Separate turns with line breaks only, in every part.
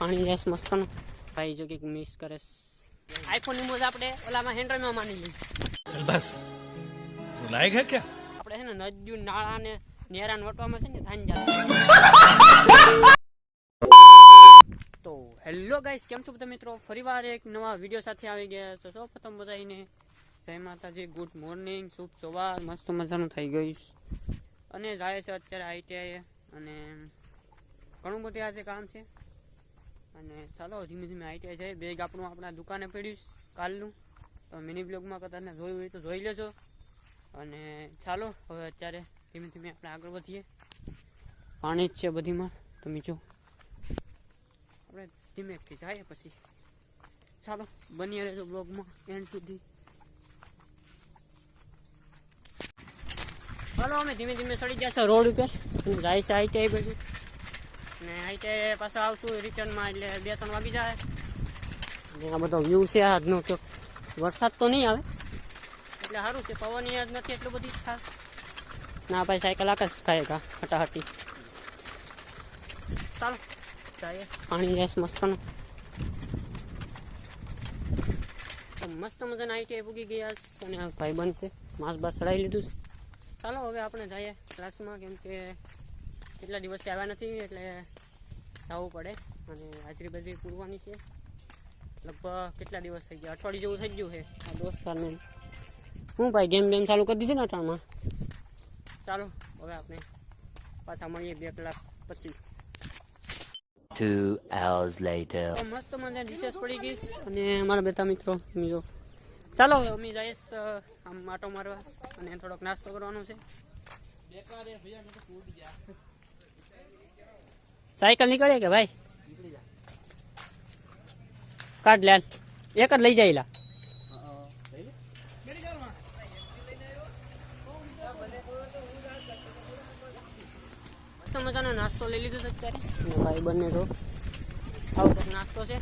પાણી જાય મસ્તનું. ભાઈ જો કંઈક મિસ કરે આઈફોનની મોજ આપણે ઓલામાં હેન્ડ્રોઈડમાં માની
લઈએ. બસ. લાયક હે ક્યાં?
આપણે છે ને નજ્જુ નાળા ને નેરાન વટવામાં છે ને ધાન જાય તો હેલો ગાઈસ કેમ છો બધા મિત્રો? ફરીવાર એક નવા વીડિયો સાથે આવી ગયા તો સૌ પ્રથમ બધાને જય માતાજી ગુડ મોર્નિંગ શુભ સવાર મસ્ત મજાનું થઈ ગયું અને જાય છે અત્યારે આઈટીઆઈ અને ઘણું બધું આજે કામ છે. અને ચાલો, ધીમે ધીમે આઈટીઆઈ જાય બેગ આપણું આપણા દુકાને પડ્યું કાલનું. તો મિની બ્લોગમાં કદાચ જોયું હોય તો જોઈ લેજો. અને ચાલો, હવે અત્યારે ધીમે ધીમે આપણે આગળ વધીએ. પાણી જ છે બધીમાં. તમે જો. આપણે ધીમેથી જઈએ પછી. ચાલો, બની રહેજો બ્લોગમાં એન્ડ સુધી. ચાલો, અમે ધીમે ધીમે ચડી છે રોડ ઉપર. હું જાય છે આઈટીઆઈ બધું અને આઈટીઆઈ પાછા આવશું રિટર્નમાં એટલે બે ત્રણ વાગી જાય. ને આ બધો વ્યૂ છે આજનો તો વરસાદ તો નહીં આવે. એટલે સારું છે પવન યાદ નથી એટલું બધી ખાસ. ના ભાઈ સાયકલ આકાશ ખાય કા હટાહટી ચાલો જાય પાણી જાય મસ્તનું. મસ્ત મજાના આઈટીઆઈ પૂગી ગયા છે. અને આ ભાઈ બંધ છે માસ બાસ ચડાવી લીધું છે. ચાલો હવે આપણે જઈએ ક્લાસમાં કેમ કે કેટલા દિવસથી આવ્યા નથી એટલે જવું પડે. અને હાજરી બાજરી પૂરવાની છે. લગભગ કેટલા દિવસ થઈ ગયા? અઠવાડિયું જેવું થઈ ગયું છે. આ દોસ્તારને. હું ભાઈ ગેમ બેમ ચાલુ કરી દીધી ને અટાણમાં ચાલો હવે આપણે પાછા મળીએ બે કલાક પછી.
Two hours later.
મસ્ત મજા ડિશેસ પડી ગઈ. અને મારા બધા મિત્રો મિત્રો ચાલો હવે અમે જઈશ આમ માટો મારવા. અને થોડોક નાસ્તો કરવાનો છે. સાયકલ નીકળે કે ભાઈ કાઢ લે હાલ. એક જ લઈ જાય લા મસ્ત મજાનો નાસ્તો લઈ લીધો છે અત્યારે. અને ભાઈ બંને તો આવો કંઈક નાસ્તો છે.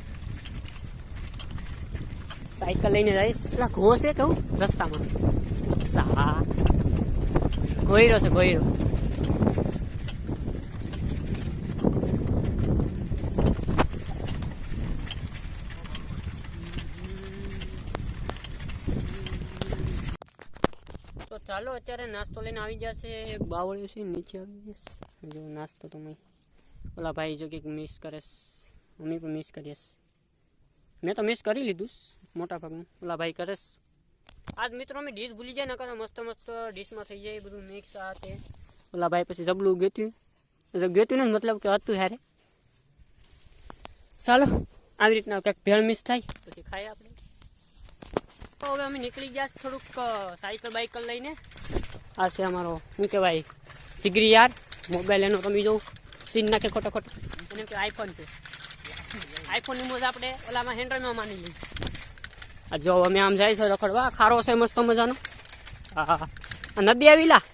સાયકલ લઈને જઈશ. એટલે ઘો છે કહું રસ્તામાં. એટલે હા. ગોયરો છે ગોયરો તો ચાલો, અત્યારે નાસ્તો લઈને આવી જશે. એક બાવળિયું છે, નીચે આવી જશે. જો નાસ્તો તો મેં ઓલા ભાઈ જો કંઈક મિસ કરીશ મમ્મી પણ મિસ કરીશ મેં તો મિસ કરી લીધું મોટા ભાગનું. ઓલા ભાઈ કરેશ આજ મિત્રો અમે ડીશ ભૂલી જાય, નકર મસ્ત મસ્ત ડીશમાં થઈ જાય, બધું મિક્સ આ તે. ઓલા ભાઈ પછી જબલું ગેત્યું. ગેત્યું ને મતલબ કે હતું હારે. ચાલો, આવી રીતના કંઈક ભેળ મિસ થાય, પછી ખાઈએ આપણે. તો હવે અમે નીકળી ગયા થોડુંક સાયકલ બાઇકલ લઈને. આ છે અમારો, શું કહેવાય સિગરી યાર. મોબાઈલ એનો તમે જોઉં સીન નાખે ખોટો ખોટો. એને કે આઈફોન છે. આઈફોનની મોજ આપણે ઓલામાં હેન્ડ્રોઈડમાં માની લઈએ. આ જો અમે આમ જાય છે રખડવા. ખારો છે મસ્ત મજાનો. હા નદી આવી લા.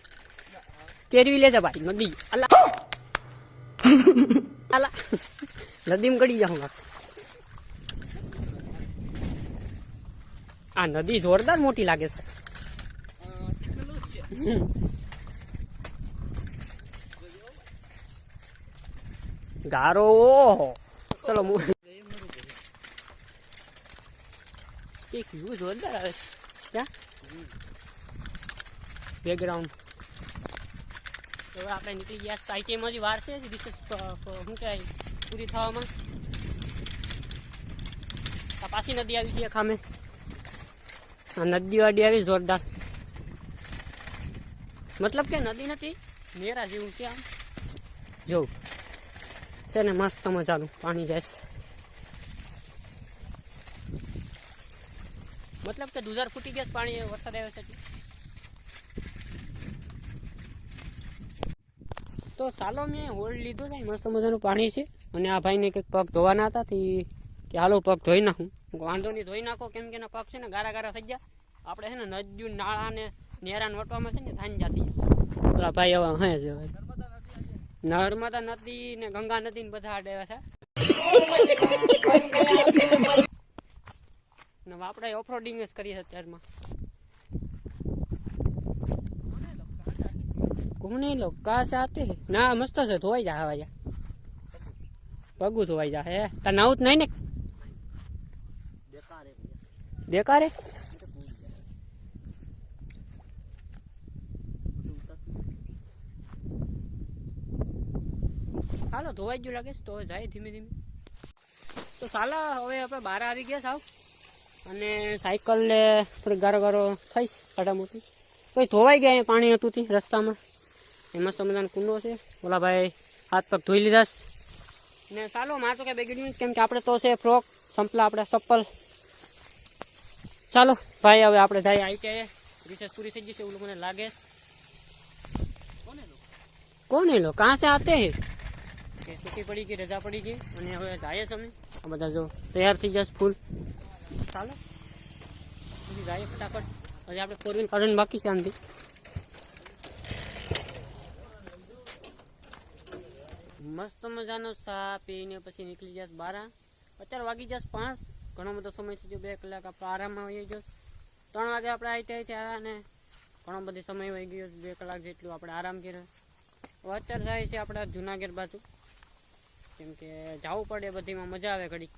કેરવી લેજે ભાઈ, નદી. અલા અલા નદીમાં ગળી જાઉં આ નદી જોરદાર મોટી લાગે છે. ગારો, ઓહો. ચલો એક વ્યૂ જોરદાર આવે છે. બેકગ્રાઉન્ડ આપણે નીકળી ગયા સાઈટીમાં જ વાર છે શું કહેવાય, પૂરી થવામાં. કપાસી નદી આવી ગઈ ખામે. આ નદી વાડી આવી જોરદાર. મતલબ કે નદી નથી, નેરા જેવું કે આમ. જોઉં છે ને મસ્ત મજાનું પાણી જાય છે. મતલબ કે દુધાર ફૂટી ગયા પાણી વરસાદ આવ્યો છે તો ચાલો મેં હોલ્ડ લીધો છે, મસ્ત મજાનું પાણી છે. અને આ ભાઈને કંઈક પગ ધોવાના હતા, તે હાલો પગ ધોઈ નાખું. વાંધો નહીં ધોઈ નાખો. કેમ કે એના છે ને ગારા ગારા થઈ ગયા. આપણે છે ને નજુ નાળા ને નેરાન વટવામાં છે ને થાન જાતી પેલા ભાઈ હવે હે છે નર્મદા નદી ને ગંગા નદી ને બધા આડે છે. ને આપણે ઓફરોડિંગ જ કરીએ અત્યારમાં. કોને લો? કા સાથે? ના મસ્ત છે. ધોવાઈ જાય હવા પગું ધોવાઈ જાય હે. તાર નાવું જ નહીં ને? બેકારે હાલો ધોવાઈ ગયું લાગે તો જાય ધીમે ધીમે. તો સાલા હવે આપણે બહાર આવી ગયા સાવ. અને સાયકલ ને થોડીક ગારો ગારો થઈશ કાઢા મોટી કોઈ ધોવાઈ ગયા અહીંયા પાણી હતું તી રસ્તામાં. એમાં સમજાન કુંડો છે. ઓલા ભાઈ હાથ પગ ધોઈ લીધા ને ચાલો મારે તો કંઈ બગડ્યું કેમ કે આપણે તો છે ફ્રોક સંપલા આપણે ચપ્પલ. चलो भाई हम आप जाए आई क्या रिसर्च पूरी थी जिससे उन लोगों ने कौन है लोग कहाँ से आते हैं छुट्टी पड़ी गई रजा पड़ी गई जाए समय बता जो तैयार थी जस फूल चलो जाए फटाफट हम आप फोर व्हील कार्ड बाकी से आंधी मस्त मज़ा ना साह पी पी निकली जास बारह अत्यार वगी जास पाँच ઘણો બધો સમય થઈ ગયો, બે કલાક આપણે આરામમાં વહી જશે ત્રણ વાગે આપણે આવી ત્યાં થયા અને ઘણો બધો સમય વહી ગયો બે કલાક જેટલું આપણે આરામ કર્યો. હવે અત્યારે જાય છે આપણે જુનાગઢ બાજુ. કેમ કે જવું પડે, બધીમાં મજા આવે ઘડી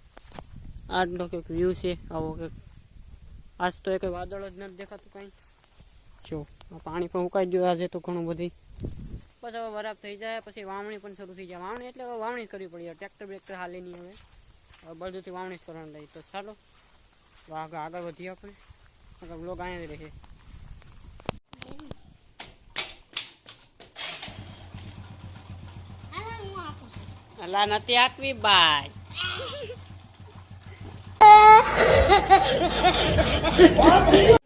આટલો કંઈક વ્યૂ છે, આવો કંઈક. આજ તો એ કંઈ વાદળો જ નથી દેખાતું કાંઈ. જો પાણી પણ ઉકાઈ ગયું, આજે તો ઘણું બધી પછી હવે વરાપ થઈ જાય, પછી વાવણી પણ શરૂ થઈ જાય. વાવણી એટલે વાવણી કરવી પડી ટ્રેક્ટર બ્રેક્ટર હાલે નહીં હવે. બધુંથી વાવણી કરવાની રહી. તો ચાલો આગળ આગળ વધીએ આપણે. મતલબ બ્લોગ અહીંયા જ રહે અલા નથી આપવી બાય.
હેલો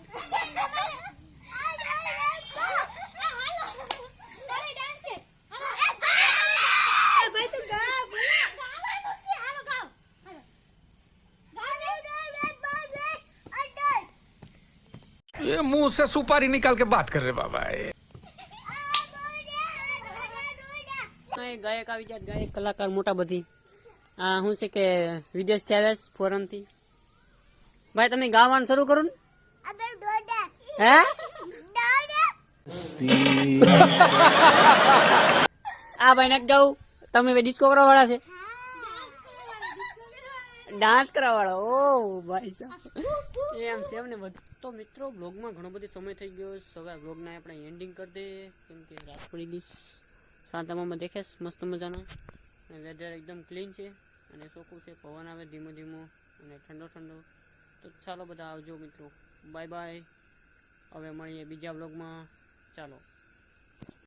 मुंह से सुपारी निकाल के बात कर रहे बाबा ये
અહીં ગાયક આવી જાય ગાયક કલાકાર મોટા બધી આ શું છે કે વિદેશથી આવ્યા છે ફોરનથી ભાઈ તમે ગાવાનું શરૂ કરો ને હે આ ભાઈ નથી ગાવું તમે ડિસ્કો કરવા વાળા છે ડાન્સ કરવા વાળા ઓ, ભાઈ સાહેબ. એમ છે એમને બધું. તો મિત્રો બ્લોગમાં ઘણો બધો સમય થઈ ગયો. સવારે બ્લોગના આપણે એન્ડિંગ કરી દઈએ. કેમ કે રાત પડી ગઈ. શાંતામાં દેખે મસ્ત મજાનો. વેધર એકદમ ક્લીન છે. અને ચોખ્ખું છે. પવન આવે ધીમો ધીમો. અને ઠંડો ઠંડો. તો ચાલો બધા આવજો મિત્રો. બાય બાય હવે મળીએ બીજા બ્લોગમાં ચાલો.